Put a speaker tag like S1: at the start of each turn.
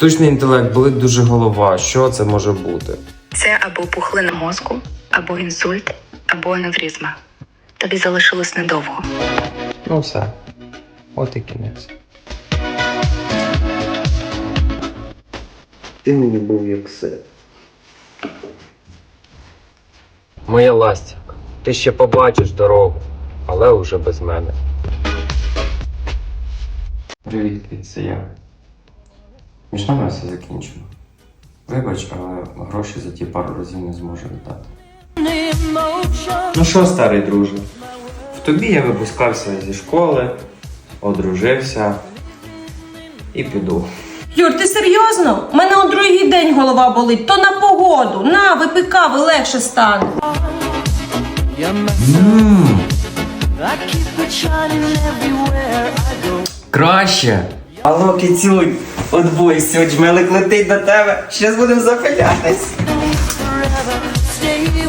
S1: Штучний інтелект болить дуже голова. Що це може бути?
S2: Це або пухлина мозку, або інсульт, або аневризма. Тобі залишилось недовго.
S1: Ну все. От і кінець. Ти мені був як син. Моя ластівка, ти ще побачиш дорогу, але уже без мене. Привіт, це я. Між нами все закінчено. Вибач, але гроші за ті пару разів не зможу віддати. Ну що, старий друже? В тобі я випускався зі школи, одружився і піду.
S3: Юр, ти серйозно? У мене у другий день голова болить, то на погоду. На, випікав і легше стане.
S1: Краще.
S4: Алло, кицюнь, от бой, сьогодні летить до тебе. Щас будемо запилятись.